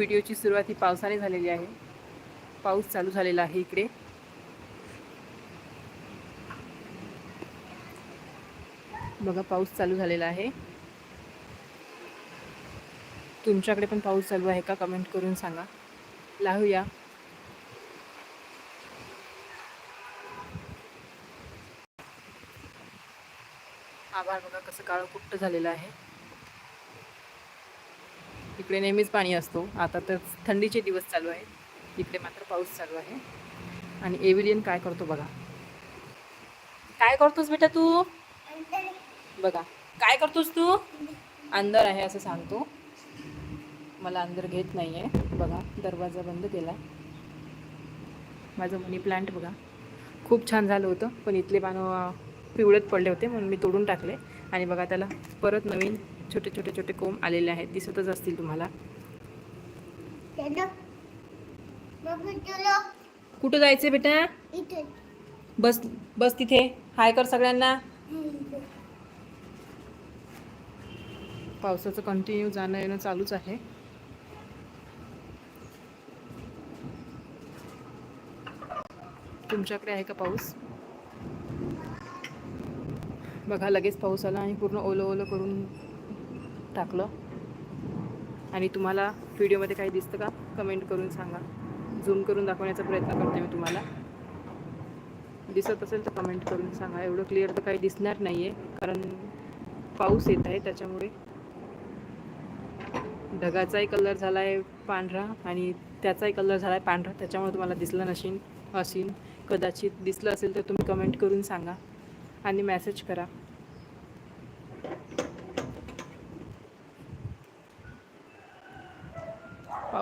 व्हिडिओची सुरुवात ही पावसाने झालेली आहे. पाऊस चालू झालेला आहे इकडे. बघा पाऊस चालू झालेला आहे. तुमच्याकडे पण पाऊस चालू आहे का? कमेंट करून सांगा. लाहूया आभार बघा कसं काळं कुट्ट झालेलं आहे. इकडे नेहमीच पाणी असतो. आता तर थंडीचे दिवस चालू आहेत. इकडे मात्र पाऊस चालू आहे. आणि एव्हिलियन काय करतो बघा. काय करतोस बेटा तू? बघा. काय करतोस तू? अंदर आहे असं सांगतो. मला अंदर घेत नाही आहे बघा दरवाजा बंद केला. माझं मनी प्लांट बघा. खूप छान झालं होतं. पण इथले पानं पिवळत पडले होते म्हणून मी तोडून टाकले. आणि बघा त्याला परत नवीन छोटे छोटे छोटे कोंब आलेले आहेत. दिसतच असतील तुम्हाला. कुठं जायचं बेटा? बस बस तिथे. हाय कर सगळ्यांना. पावसाचं कंटिन्यू जाणं येणं चालूच आहे. तुमच्याकडे आहे का पाऊस? बघा लगेच पाऊस आला आणि पूर्ण ओलं ओलं करून टाकलं. आणि तुम्हाला व्हिडिओमध्ये काही दिसतं का? कमेंट करून सांगा. झूम करून दाखवण्याचा प्रयत्न करते मी तुम्हाला. दिसत असेल तर कमेंट करून सांगा. एवढं क्लिअर तर काही दिसणार नाही आहे कारण पाऊस येत आहे त्याच्यामुळे. ढगाचाही कलर झाला आहे पांढरा आणि त्याचाही कलर झाला आहे पांढरा त्याच्यामुळे तुम्हाला दिसलं नशीन असीन. कदाचित दिसलं असेल तर तुम्ही कमेंट करून सांगा आणि मेसेज करा.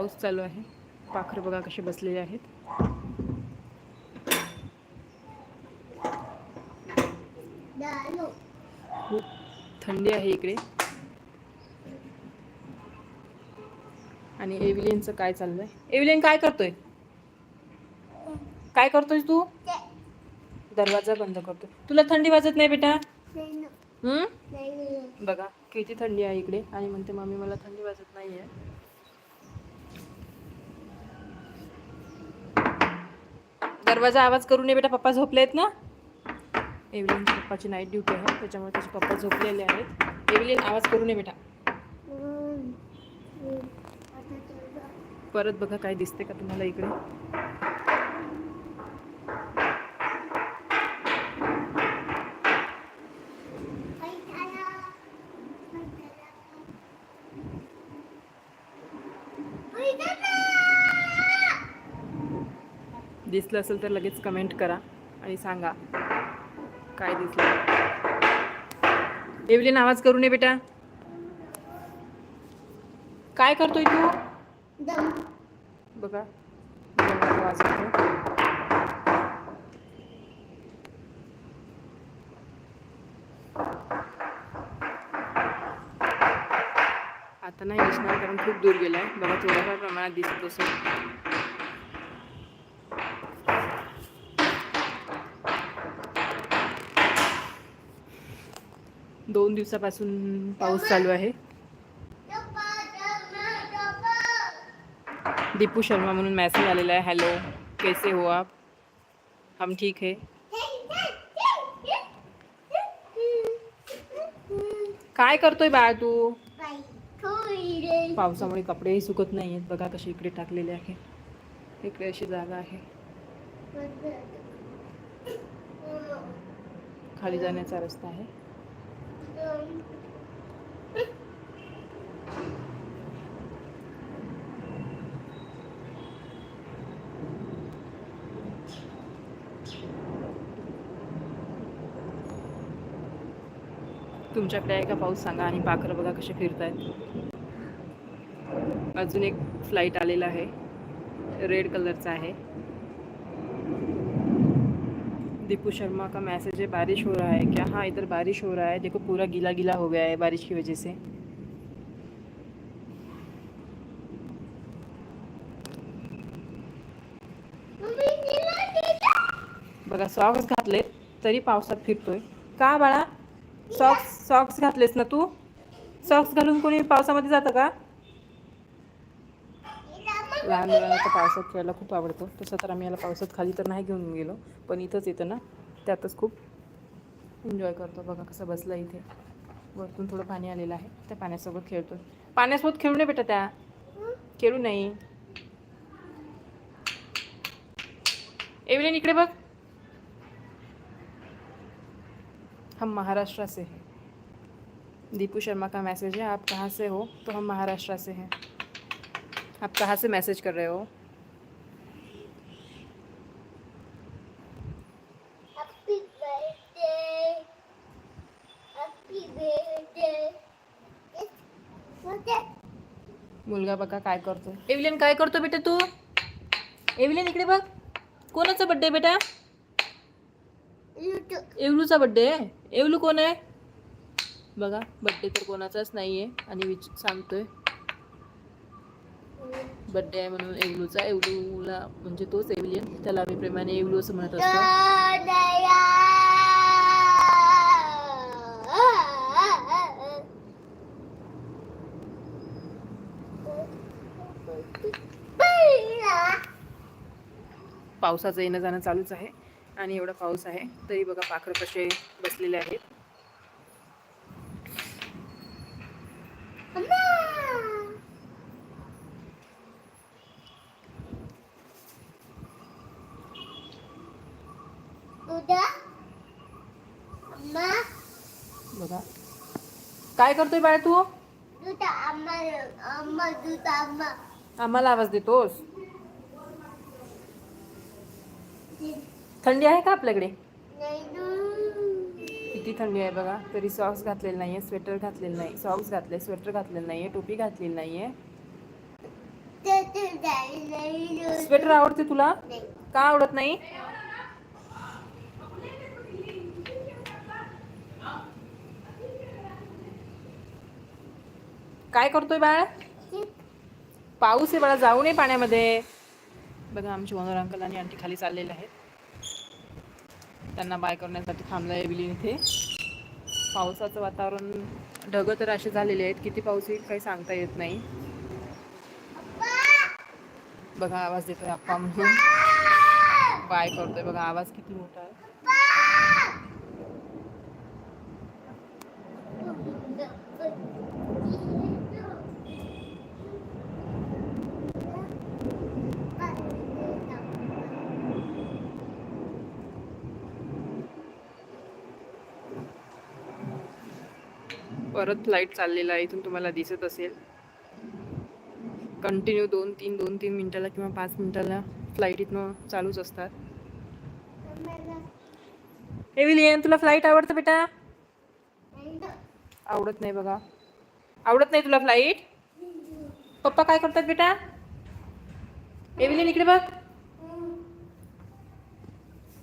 पाऊस चालू आहे. पाखरं बघा कसे बसलेले आहेत. खूप थंडी आहे इकडे. आणि एव्हिलियनचं काय चाललंय? एव्हिलियन काय करतोय? काय करतोय तू? दरवाजा बंद करतोय. तुला थंडी वाजत नाही बेटा? हम्म? बघा किती थंडी आहे इकडे. आणि म्हणते मम्मी मला थंडी वाजत नाहीये. दरवाजा आवाज करू नये बेटा पप्पा झोपले आहेत ना? एव्हिलियनच्या पप्पाची नाईट ड्युटी आहे त्याच्यामुळे त्याचे पप्पा झोपलेले आहेत. एव्हिलियन आवाज करू नये बेटा. परत बघा काय दिसते का तुम्हाला इकडे? दिसलं असेल तर लगेच कमेंट करा आणि सांगा काय दिसलं. एव्हलिन आवाज करू नये बेटा. काय करतोय तू? बघा. आवाज होतो आता नाही दिसणार कारण खूप दूर गेलाय. बघा थोड्याफार प्रमाणात दिसत असेल दोन दिवसापासून पाऊस चालू आहे. दीपू शर्मा म्हणून मेसेज आलेला आहे. हॅलो कैसे हो आप? हम ठीक है. काय करतोय बाळ तू? पावसामुळे कपडेही सुकत नाही आहेत बघा कसे इकडे टाकलेले आहे. इकडे अशी जागा आहे. खाली जाण्याचा रस्ता आहे. तुमच्याकडे आहे का पाऊस सांगा? आणि पाखरं बघा कसे फिरत आहेत अजून एक फ्लाईट आलेला आहे. रेड कलरचा आहे. दीपू शर्मा का मैसेज है बारिश हो रहा है क्या? हाँ इधर बारिश हो रहा है. देखो पूरा गीला गीला हो गया है बारिश की वजह से. बघा सॉक्स घातले तरी पावसात फिरतोय. का बाळा? सॉक्स सॉक्स घातलेस ना तू? सॉक्स घालून कोणी पावसामध्ये जातं का? लहान मुलांना तर पावसात खेळायला खूप आवडतं. तसं तर आम्ही याला पावसात खाली तर नाही घेऊन गेलो. पण इथंच येतं ना. त्यातच खूप एन्जॉय करतो. बघा कसं बसला इथे. वरतून थोडं पाणी आलेलं आहे. त्या पाण्यासोबत खेळतो पाण्यासोबत खेळू नये बेटा त्या. खेळू नाही. एवढे इकडे बघ. हम महाराष्ट्र से हैं। दीपू शर्मा का मैसेज है आप कहाँ से हो? तो हम महाराष्ट्र से हैं। आप कहाँ से मैसेज कर रहे हो? मुलगा बघा काय करतो एव्हलिन काय करतो बेटा तू? एव्हलिन इकडे बघ. कोणाचा बड्डे बेटा. एवलूचा बड्डे आहे एवलू कोण आहे? बघा बड्डे तर कोणाचाच नाही आहे आणि विच सांगतोय. बड्डे आहे म्हणून एवलूचा एवलूला म्हणजे तोच एवलियन त्याला आम्ही प्रेमाने एवलू असं म्हणत असतो. पावसाचं येणं जाणं चालूच आहे. आणि एवढा पाऊस आहे तरी बघा पाखरं कसे बसलेले आहेत. बघा. काय करतोय बाळ तू? आम्हाला आवाज देतोस? थंडी आहे का आपल्याकडे? किती थंडी आहे बघा. तरी सॉक्स घातलेले नाहीये स्वेटर घातलेलं नाही. सॉक्स घातले स्वेटर घातलेलं नाहीये टोपी घातलेली नाहीये. स्वेटर आवडते तुला? का आवडत नाही? काय करतोय बाळ? पाऊस आहे बाळा जाऊ नये पाण्यामध्ये. बघा आमचे ओनर अंकल आणि आंटी खाली चाललेले आहेत. त्यांना बाय करण्यासाठी थांबला एव्हिलिन इथे. पावसाचं वातावरण ढगं तर असे झालेले आहेत किती पाऊस येईल काही सांगता येत नाही. बघा आवाज देतोय आप्पा म्हणून. बाय करतोय बघा आवाज किती मोठा आहे. परत फ्लाईट चाललेला आहे इथून तुम्हाला दिसत असेल. कंटिन्यू दोन तीन दोन तीन मिनिटाला किंवा पाच मिनिटाला फ्लाईट इथनं चालूच असतात. एव्हिलियन तुला फ्लाईट आवडतं बेटा? आवडत नाही बघा. आवडत नाही तुला फ्लाईट पप्पा काय करतात बेटा? एव्हिलियन इकडे बघ.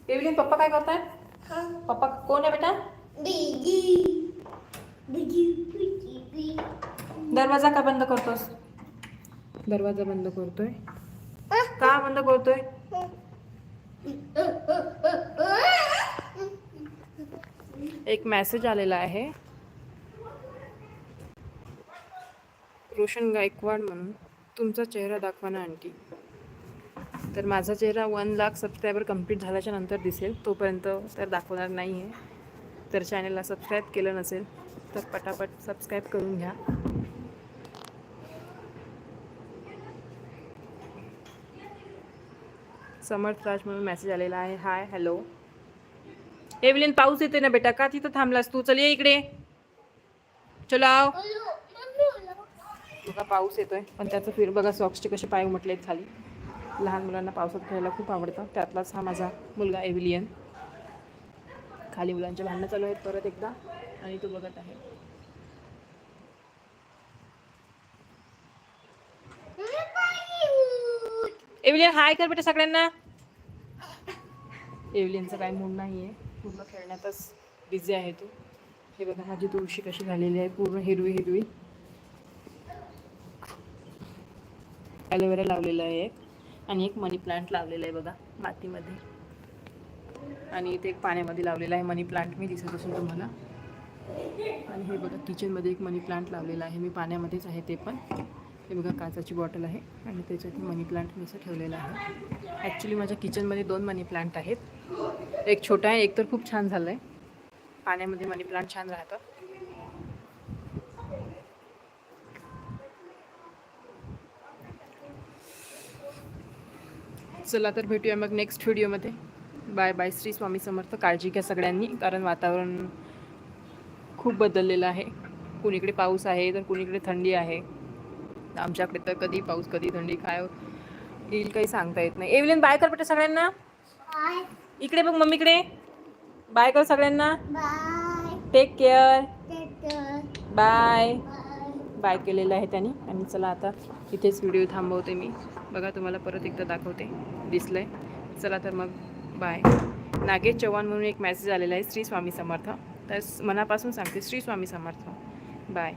एव्हिलियन पप्पा काय करतात? पप्पा कोण आहे बेटा? दरवाजा का बंद करतोस? दरवाजा बंद करतोय. का बंद करतोय? एक मेसेज आलेला आहे. रोशन गायकवाड म्हणून. तुमचा चेहरा दाखवा ना आंटी. तर माझा चेहरा वन लाख सबस्क्रायबर कंप्लीट झाल्याच्यानंतर दिसेल. तोपर्यंत तर दाखवणार नाही आहे तर चॅनलला सबस्क्राईब केलं नसेल तर पटापट सबस्क्राईब करून घ्या. समर्थ राज म्हणून मेसेज आलेला आहे. हाय हॅलो एव्हलिन पाऊस येते ना बेटा? का तिथं थांबलास तू? चल ये इकडे. चलाव बघा पाऊस येतोय. पण त्याचं फिर बघा सॉक्सचे कसे पाय उमटलेत खाली. लहान मुलांना पावसात खेळायला खूप आवडतं. त्यातलाच हा माझा मुलगा एव्हिलियन खाली मुलांचे भांडणं चालू आहेत परत एकदा. आणि तो बघत आहे. एव्हिलियन हाय कर बेटा सगळ्यांना. एव्हिलियनचा काय मूड नाही आहे पूर्ण खेळण्यातच बिझी आहे तो. हे बघा माझी तुळशी कशी झालेली आहे. पूर्ण हिरवी हिरवी. ॲलोवेरा लावलेला आहे एक. आणि एक मनी प्लांट लावलेला आहे बघा मातीमध्ये. आणि इथे एक पाण्यामध्ये लावलेला आहे मनी प्लांट मी दिसत असून तुम्हाला. आणि हे बघा किचनमध्ये एक मनी प्लांट लावलेला आहे. मी पाण्यामध्येच आहे ते पण. हे बघा काचाची बॉटल आहे आणि त्याच्यात मनी प्लांट मी असं ठेवलेलं आहे. ॲक्च्युली माझ्या किचनमध्ये दोन मनी प्लांट आहेत. एक छोटा आहे एक तर खूप छान झालं आहे पाण्यामध्ये मनी प्लांट छान राहतं. चला तर भेटूया मग नेक्स्ट व्हिडिओमध्ये बाय बाय श्री स्वामी समर्थ. काळजी घ्या सगळ्यांनी कारण वातावरण खूप बदललेलं आहे. कुणीकडे पाऊस आहे तर कुणीकडे थंडी आहे. आमच्याकडे तर कधी पाऊस कधी थंडी काय येईल काही सांगता येत नाही. एव्हलिन बाय कर बेटा सगळ्यांना. बाय. इकडे बघ मम्मीकडे. बाय कर सगळ्यांना. Bye. Take care bye bye bye केलेलं आहे त्यांनी. आणि चला आता इथेच व्हिडिओ थांबवते मी. बघा तुम्हाला परत एकदा दाखवते. दिसलंय. चला तर मग बाय नागेश चव्हाण म्हणून एक मेसेज आलेला आहे. श्री स्वामी समर्थ. तर मनापासून सांगते श्री स्वामी समर्थ. बाय.